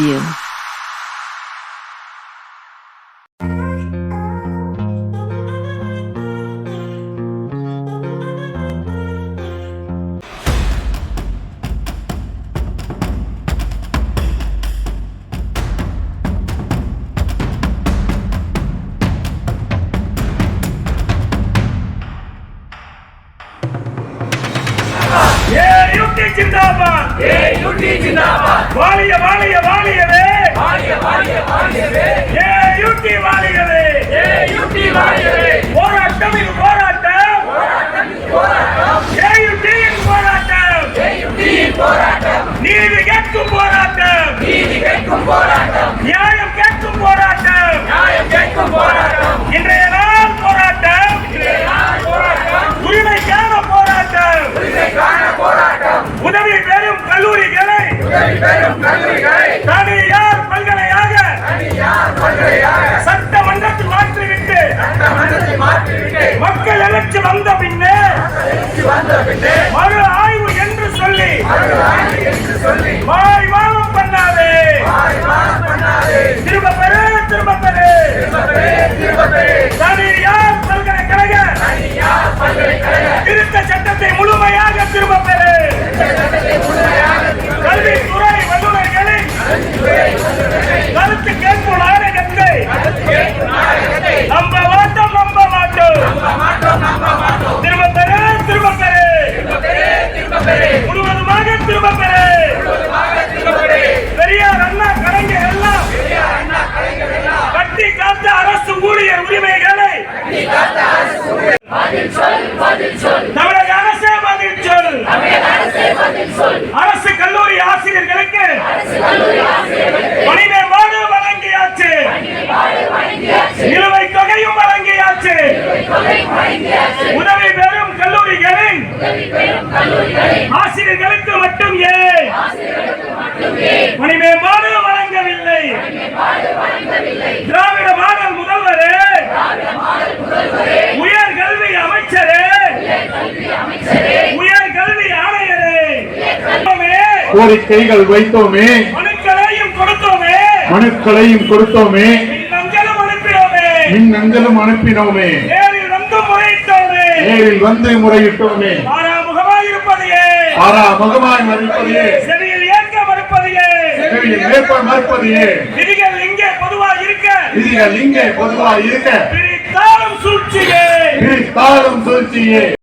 you. Zindabad ஏயுடி zindabad வாலிய வாலிய வாலியவே. வாழிய வாழிய வாழியவே ஏயுடி வாலியவே. ஏயுடி வாழியவே போராட்டம் இது போராட்டம். போராட்டம் ஏயுடியின் போராட்டம். ஏயுடி போராட்டம். நீதி கேட்கும் போராட்டம். நீதி கேட்கும் போராட்டம். சட்டமன்றத்தில் மாற்றிவிட்டு மக்கள் எழுச்சி வந்த பின்னே எழுச்சி வந்த பின்னே மறு ஆசிரியர்களுக்கு மட்டும் ஏன்? பணி மேம்பாடு வழங்கவில்லை. திராவிட மாடல் முதல்வரே உயர் கல்வி அமைச்சரே உயர் கல்வி ஆணையரே கோரிக்கைகள் வைத்தோமே. மனுக்களையும் கொடுத்தோமே. மனுக்களையும் கொடுத்தோமே. மின்னஞ்சலும் அனுப்பினோமே. மின் அஞ்சலும் அனுப்பினோமே. நேரில் வந்து முறையிட்டோமே. நேரில் வந்து முறையிட்டோமே. ஆறா மகமாய் மறுப்பதையே. செவியில் ஏற்க மறுப்பதையே. செவியில் மேற்ப மறுப்பதையே. விதிகள் இங்கே பொதுவாக இருக்க. விதிகள் இங்கே பொதுவாக இருக்க. பிரித்தாலும் சூழ்ச்சியே. பிரித்தாலும் சூழ்ச்சியே.